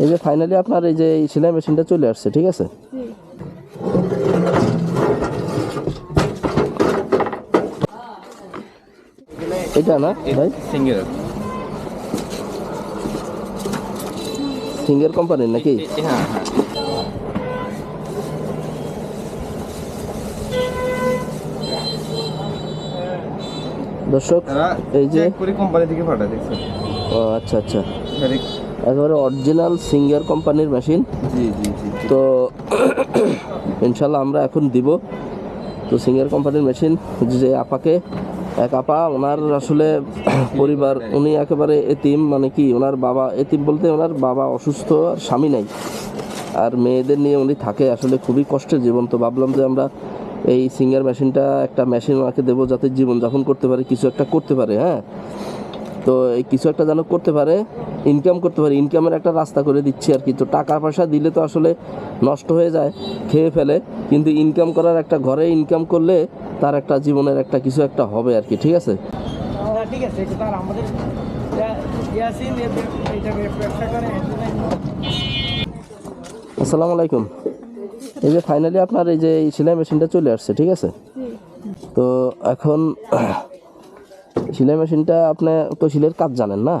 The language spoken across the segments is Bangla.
এই যে ফাইনালি আপনার এই যে সেলাই মেশিনটা চলে আসছে ঠিক আছে? এটা না ভাই? সিঙ্গেল সিঙ্গার কোম্পানির নাকি? হ্যাঁ হ্যাঁ। দর্শক এই যে কোম্পানি থেকে পাঠায় দেখছেন? ও আচ্ছা আচ্ছা। একেবারে অরিজিনাল সিঙ্গার কোম্পানির মেশিন জি জি। তো ইনশাল্লাহ আমরা এখন দিব। তো সিঙ্গার কোম্পানির মেশিন যে আপাকে এক আপা ওনার আসলে পরিবার উনি একেবারে এতিম মানে কি ওনার বাবা এতিম বলতে ওনার বাবা অসুস্থ আর স্বামী নাই। আর মেয়েদের নিয়ে উনি থাকে আসলে খুবই কষ্টের জীবন। তো ভাবলাম যে আমরা এই সিঙ্গার মেশিনটা একটা মেশিন ওনাকে দেবো যাতে জীবনযাপন করতে পারে কিছু একটা করতে পারে হ্যাঁ? তো এই কিছু একটা যেন করতে পারে ইনকাম করতে পারে ইনকামের একটা রাস্তা করে দিচ্ছি আর কি। তো টাকা পয়সা দিলে তো আসলে নষ্ট হয়ে যায় খেয়ে ফেলে। কিন্তু ইনকাম করার একটা ঘরে ইনকাম করলে তার একটা জীবনের একটা কিছু একটা হবে আর কি ঠিক আছে? হ্যাঁ, ঠিক আছে আমাদের আসসালামু আলাইকুম। এই যে ফাইনালি আপনার এই যে এই সেলাই মেশিনটা চলে আসছে ঠিক আছে? তো এখন সেলাই মেশিনটা আপনি তো সেলাইয়ের কাজ জানেন না?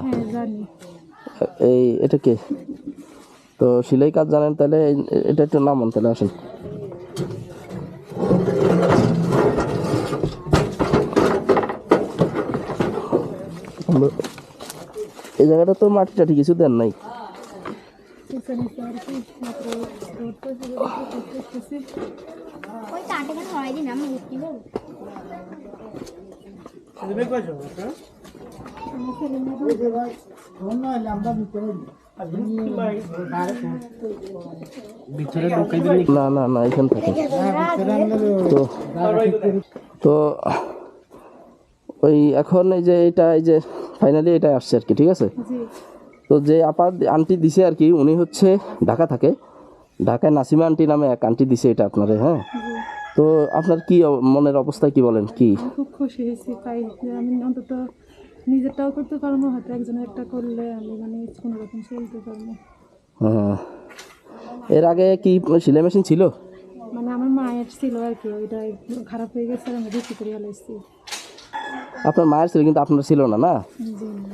হ্যাঁ এই এটা কে? তো সেলাই কাজ জানেন তাহলে এটা একটু নামান তাহলে আসেন। এই জায়গাটা তো মাটি টাটি কিছু দেন নাই। ওই তাঁটাকে ধরাই দিন আমি উঠতে বলব দেবে কয়জন হ্যাঁ না না না এখান থেকে। তো তো ওই এখন এই যে এটা এই যে ফাইনালি এটা আসছে আর কি ঠিক আছে? তো যে আপা আন্টি দিছে আর কি উনি হচ্ছে ঢাকা থাকে। ঢাকায় নাসিমা আন্টি নামে এক আন্টি দিছে এটা আপনারে হ্যাঁ? তো আপনার কি মনের অবস্থা কি বলেন? কি? খুব খুশি হয়েছি তাই আমি অন্তত নিজেরটাও করতে পারব হয়তো একজনের একটা করলে আমি মানে কোনো রকম চলতে পারব। হ্যাঁ। এর আগে কি সেলাই মেশিন ছিল? মানে আমার মায়ের ছিল আর কি ওইটা খারাপ হয়ে গেছে আমি বিক্রি করে ফেলেছি আপনার মায়ের ছিল কিন্তু আপনার ছিল না না।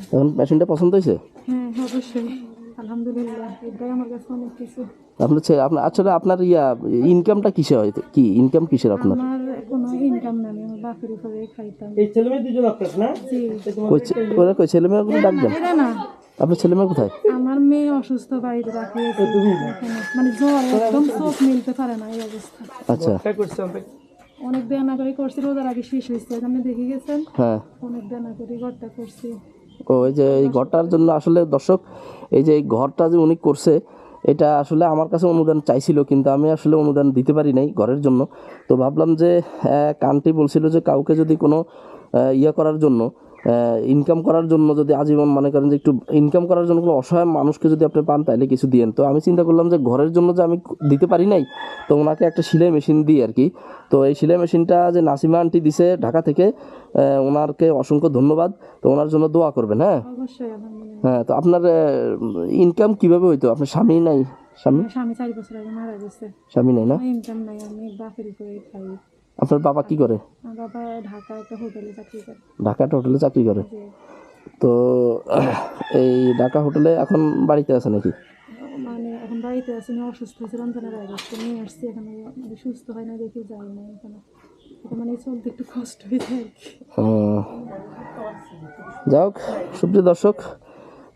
এখন মেশিনটা পছন্দ হয়েছে? হ্যাঁ অবশ্যই। আলহামদুলিল্লাহ এটাই আমার কাছে অনেক কিছু। আপনার ছে- আপনার আসলে আপনার ইয়া ইনকামটা কিসে হয়? কি ইনকাম কিসের আপনার? কোনো ইনকাম নাই আমি বাপের উপরে খাইতাম। এই ছেলে মেয়ে দুজন আপনার না? জি। ওরা কই ছেলে না। আপনার মেয়ে কোথায়? আমার মেয়ে অসুস্থ বাড়িতে রাখিয়েছি মানে জ্বর একদম চোখ মিলতে পারে না এই অবস্থা। আচ্ছা। অনেক দেনা করে করছি রোজার আগে শেষ হয়েছে আপনি দেখে গেছেন? হ্যাঁ। অনেক দেনা করে ঘরটা করছি। ও এই যে এই ঘরটার জন্য আসলে দর্শক, এই যে এই ঘরটা যে উনি করছে, এটা আসলে আমার কাছে অনুদান চাইছিল, কিন্তু আমি আসলে অনুদান দিতে পারি নাই ঘরের জন্য। তো ভাবলাম যে কান্টি বলছিল যে কাউকে যদি কোনো ইয়ে করার জন্য ইনকাম করার জন্য যদি আজীবন মনে করেন যে একটু ইনকাম করার জন্য কোনো অসহায় মানুষকে যদি আপনি পান তাহলে কিছু দিয়েন। তো আমি চিন্তা করলাম যে ঘরের জন্য যে আমি দিতে পারি নাই তো ওনাকে একটা সেলাই মেশিন দিই আর কি। তো এই সেলাই মেশিনটা যে নাসিমা আন্টি দিছে ঢাকা থেকে ওনারকে অসংখ্য ধন্যবাদ। তো ওনার জন্য দোয়া করবেন হ্যাঁ? হ্যাঁ তো আপনার ইনকাম কীভাবে হইতো? আপনার স্বামী নাই? স্বামী? স্বামী চার বছর আগে মারা গেছে। স্বামী নাই না? ইনকাম নাই আমি বাপের উপরে খাই। আপনার বাবা কি করে? বাবা ঢাকা একটা হোটেলে চাকরি করে। ঢাকাটা হোটেলে চাকরি করে? তো এই ঢাকা হোটেলে এখন বাড়িতে আছে নাকি? মানে এখন বাড়িতে আছি আমি অসুস্থ ছিলাম তো না রাখতে নিয়ে আসছি এখানে মানে সুস্থ হয় না দেখে যাই না এখানে। মানে চলতে একটু কষ্ট হয়ে যায় যাই হোক সুপ্রিয় দর্শক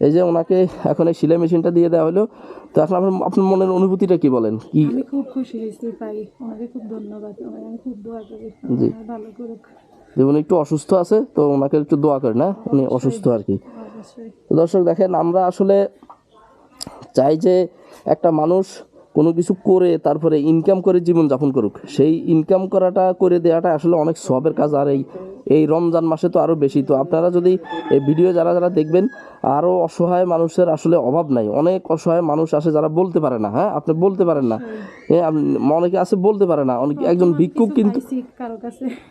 এই যে ওনাকে এখন এই সেলাই মেশিনটা দিয়ে দেওয়া হলো। তো এখন আপনার আপনার মনের অনুভূতিটা কি বলেন? কি আমি খুব খুশি হয়েছি ভাই। ওনাকে খুব ধন্যবাদ। আমি খুব দোয়া করি। জি। ভালো করুক। যেমন উনি একটু অসুস্থ আছে তো ওনাকে একটু দোয়া করেন না? উনি অসুস্থ আর কি। তো দর্শক দেখেন আমরা আসলে চাই যে একটা মানুষ কোনো কিছু করে তারপরে ইনকাম করে জীবন যাপন করুক সেই ইনকাম করাটা করে দেওয়াটা আসলে অনেক সবের কাজ আর এই এই রমজান মাসে তো আরও বেশি। তো আপনারা যদি এই ভিডিও যারা যারা দেখবেন আরও অসহায় মানুষের আসলে অভাব নাই। অনেক অসহায় মানুষ আছে যারা বলতে পারে না হ্যাঁ? আপনি বলতে পারেন না। হ্যাঁ অনেকে আছে বলতে পারে না। অনেক একজন ভিক্ষুক কিন্তু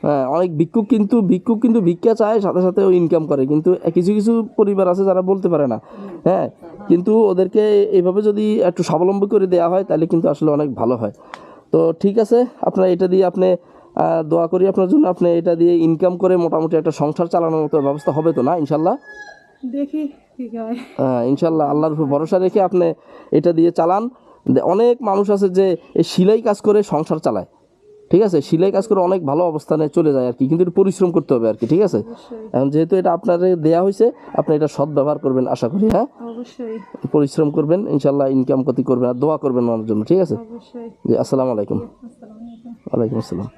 হ্যাঁ অনেক ভিক্ষুক কিন্তু ভিক্ষুক কিন্তু ভিক্ষা চায় সাথে সাথে ও ইনকাম করে। কিন্তু কিছু কিছু পরিবার আছে যারা বলতে পারে না। হ্যাঁ কিন্তু ওদেরকে এইভাবে যদি একটু স্বাবলম্বী করে দেওয়া হয় তাহলে কিন্তু আসলে অনেক ভালো হয়। তো ঠিক আছে আপনার এটা দিয়ে আপনি দোয়া করি আপনার জন্য আপনি এটা দিয়ে ইনকাম করে মোটামুটি একটা সংসার চালানোর মতো ব্যবস্থা হবে তো না ইনশাল্লাহ? দেখি হ্যাঁ। ইনশাল্লাহ আল্লাহর উপর ভরসা রেখে আপনি এটা দিয়ে চালান। অনেক মানুষ আছে যে এই সেলাই কাজ করে সংসার চালায়। ঠিক আছে সিলাই কাজ করে অনেক ভালো অবস্থানে চলে যায় আর কি কিন্তু একটু পরিশ্রম করতে হবে আর কি ঠিক আছে? এখন যেহেতু এটা আপনার দেওয়া হয়েছে আপনি এটা সৎ ব্যবহার করবেন আশা করি হ্যাঁ? অবশ্যই। পরিশ্রম করবেন ইনশাল্লাহ ইনকাম ক্ষতি করবেন আর দোয়া করবেন আমার জন্য ঠিক আছে? অবশ্যই। জি আলাইকুম। আসসালামু আলাইকুম। ওয়ালাইকুম আসসালাম।